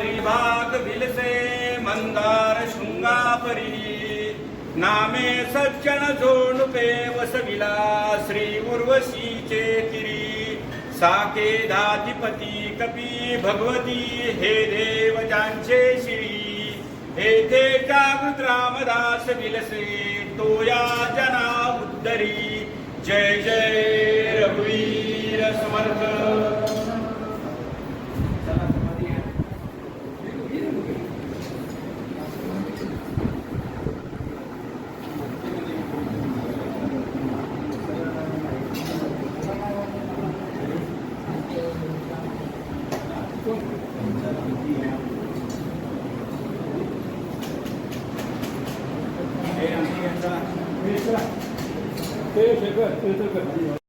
त्रिभाग विलसे मंदार शृंगापरी। नामे सज्जन जोडुपे वसविला श्री उर्वशीचे तिरी साके धाधिपती कपी भगवती हे देव ज्यांचे श्री। येथे जागृत रामदास विलसे तोया जना उद्धरी। जय जय। ते शेखर ते तर कर